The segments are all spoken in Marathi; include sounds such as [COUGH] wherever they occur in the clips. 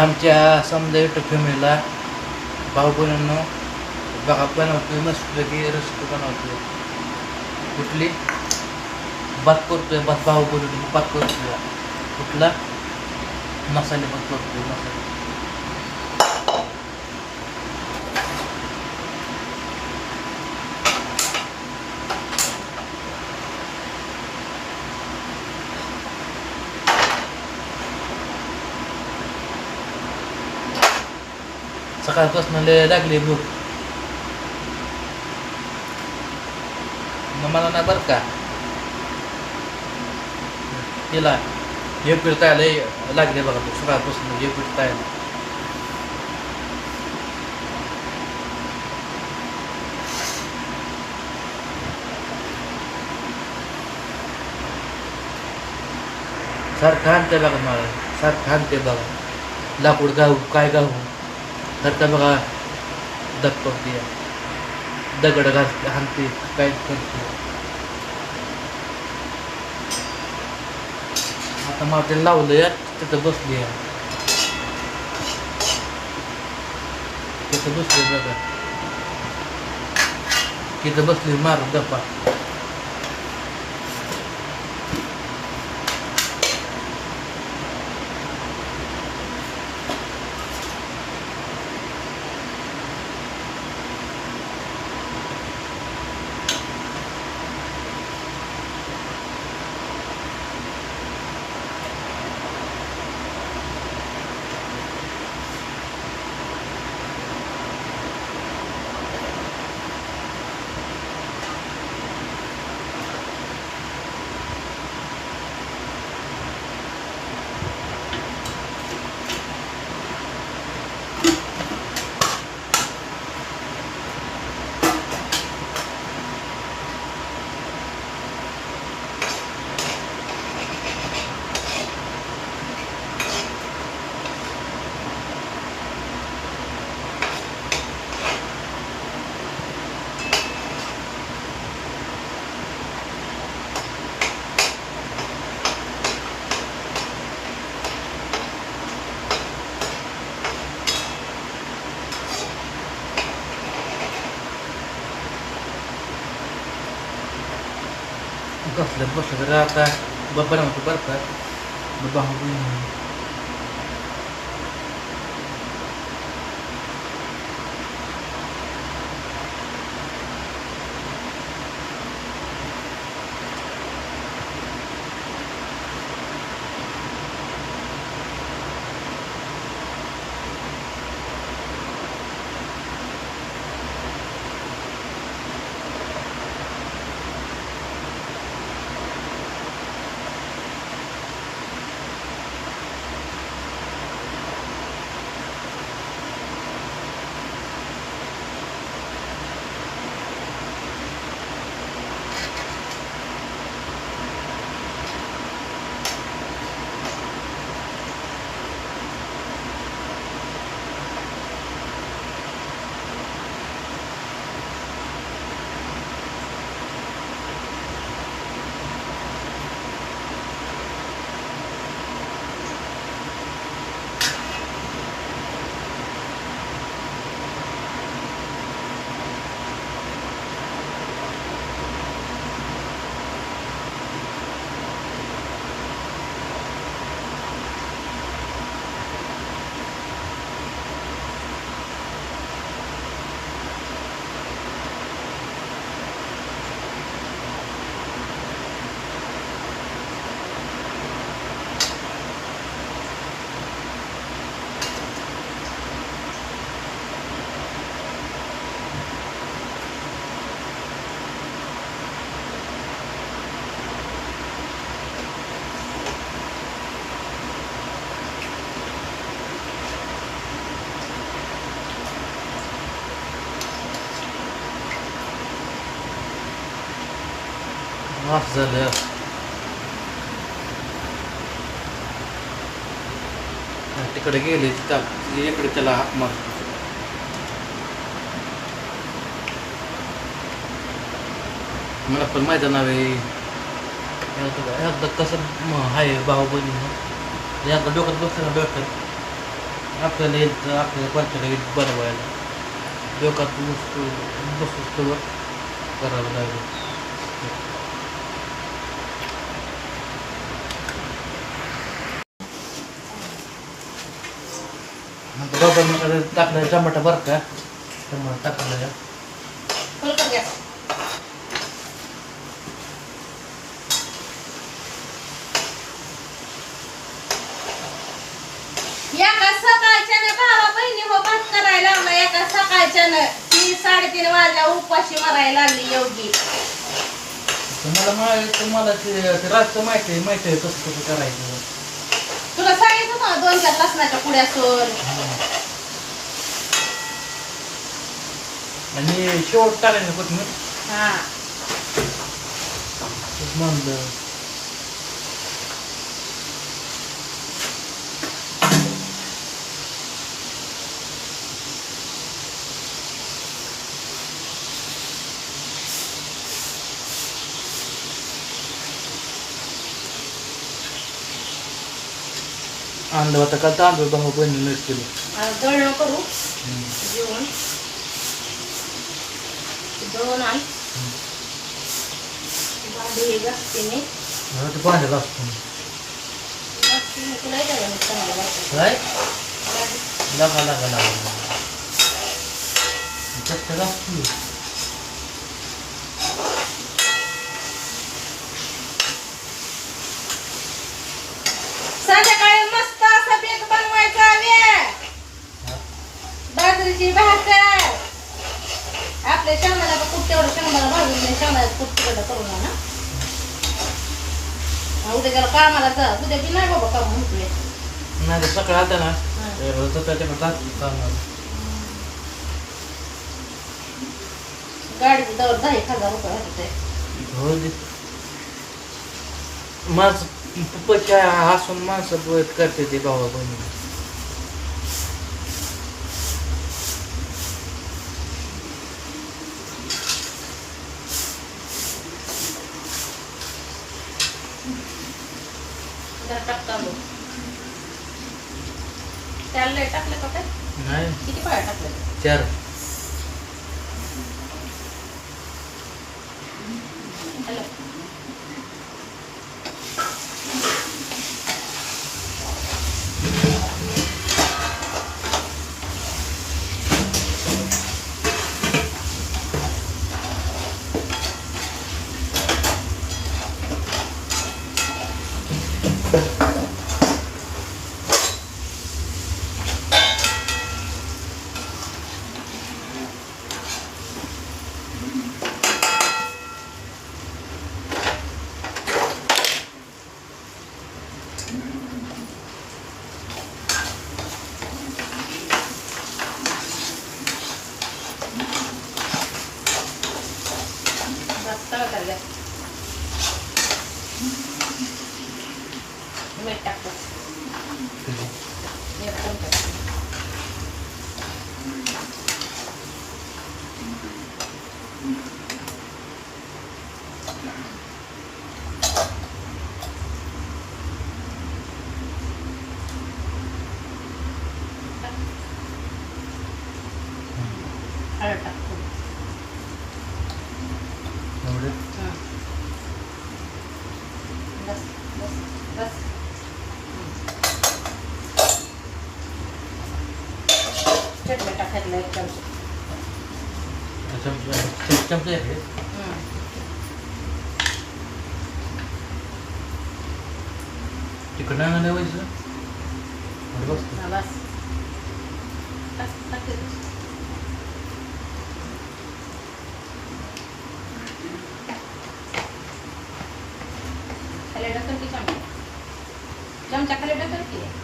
आमच्या समजा युट्यूब फॅमिलीला भाऊ बहिणींनो बघा बनवतोय मस्तपैकी की रेसिपी बनवतोय. कुठली? भात करतोय भात भाऊ बहिणी भात करतोय. कुठला? मसाले भात करतोय मसाले. सकाळपासून लय लागली भूक. मग मला ना बरं का. तिला एक पीठ तयाला लागले बघा तू सकाळपासून एक पीठ तयाला सारखं आणते बघा मला सारखं आणते बघा. लाकूड गाऊ काय गाऊ सारखं बघा दपकवते दगड घालते हाणते काय करते. आता मला लावलं या तिथं बसली या तिथं बसली बघा. तिथं बसली मार दपा कसलं बसलं तर आता बाबा म्हणतो बरं का बाबा माफ झालं तिकडे गेले तिथं इकडे त्याला हाक मार मला पण माहिती नावे एकदा कसं आहे भाऊ बहिणी एकदा डोक्यात बसलं ना डोक्यात आपल्याला येतं आपल्याला कोणत्याला येत बनवायला डोक्यात बसतो बसतो करावं लागेल मग टाकलं टमाटा बरं का? टमाटा टाकलं एका सकाळच्यानं भावा बहिणी हो भात करायला लावला? एका सकाळच्यानं? ती साडेतीन वाजल्या उपाशी मारायला लागली योगी. तुम्हाला मा- तुम्हाला ते ते रातचं माहिती आहे माहिती आहे कसं कसं करायचं. तुला सांगितलं ना दोन चार लसणाच्या पुड्या सोड आणि शेवट टाकायचं कोथमीर हा तेच म्हणलं आणलं होतं का तांदूळ भाऊ बहिणी केलं आणि दळण करू जेवण दोन आण भांडी हे घासते मी मला ते पाण्यात असतो नाही बाबा नाही सकाळी आलता ना. तर त्याच्याकडे जात कामाला. गाडीची दर दहा एक हजार रुपये होते दे माझं पप्पाच्या हसून माणसं करते ते भावा बहिणी जरा टाक तांदूळ त्याला टाकलं का काय? नाही. किती पाया टाकले चार हॅलो जास्त टाकलं मीठ टाकलं मीठ पण टाकलं हळद टाकतो एवढे बस बस चटणी टाकायला एक चमचा चमचे चमचे आहे तिकडं बस बस. Brown chocolate होता है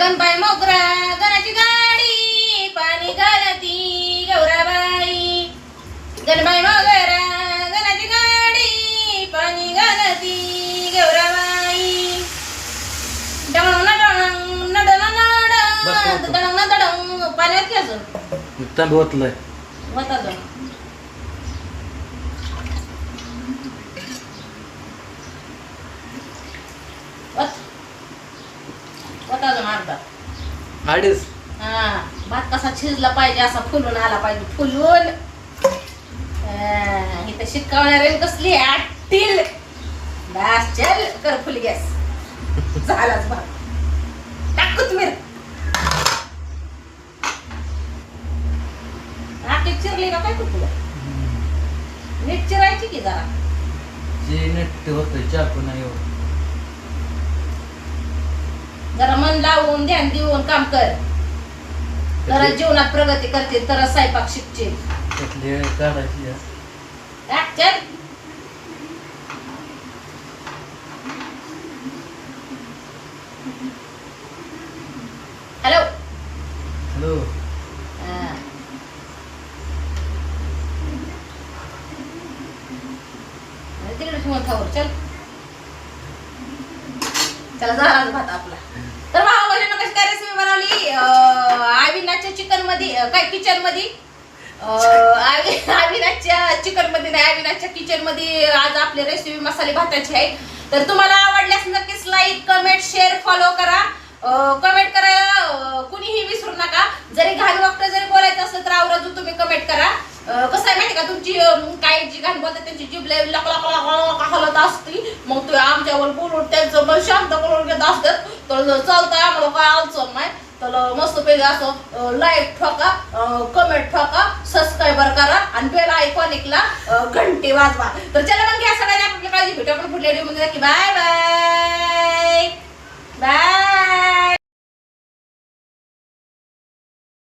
गणबाई मोगरा गणाची गाडी पाणी घालती गौराबाई. गणबाई मोगरा गणाची गाडी पाणी घालती गौराबाई. डंग नडंग नडंग बस नडंग होतं. दडंग नडंग पाण्यात की अजून तांबे होतलंय होता अजून वत. होता अजून अर्धा अडीच हा भात कसा शिजला पाहिजे असा फुलून आला पाहिजे फुलून. इथं शिकवणारे कसली आटील बस चल कर फुल गॅस. झालाच भात. टाक कोथमीर. आटी चिरली का काय तुला नीट चिरायची की जरा? जे नेट होतंय चाकू नाही एवढं जरा मन लावून ध्यान देऊन काम कर. जरा जीवनात प्रगती करते तर स्वयंपाक शिकशील. त्यातले काढायची आहे. टाक चल हॅलो हॅलो हा. आणि तिकडे ठेवून खावर चल चला झाला भात आपला तर भावा बहिणीनं कशी काय रेसिपी अविनाच्या चिकनमध्ये काय किचनमध्ये अविनाच्या [LAUGHS] चिकनमध्ये नाही अविनाच्या किचनमध्ये आज आपली रेसिपी मसाले भाताची आहे तर तुम्हाला आवडल्यास नक्कीच लाईक कमेंट शेअर फॉलो करा. कमेंट करायला कुणीही विसरू नका. जरी घाण वागतं जरी बोलायचं असलं तर आवराजून तुम्ही कमेंट करा. कसं आहे माहिती का तुमची काही काय जी घाण बोलतात त्यांची जीभ लय लक लक हलत असती. मग तू आमच्यावर बोलून त्यांचं शांत करून घेत असतात. तर चालतं आम्हाला काय अडचण नाही. तर मस्त पैकी असं लाईक ठोका कमेंट ठोका सबस्क्राईबर करा आणि बेल आयकॉनिकला घंटी वाजवा. तर चला मग घ्या सगळ्यांनी आपली काळजी भेटू. आपण पुढल्या व्हिडिओ की बाय बाय बाय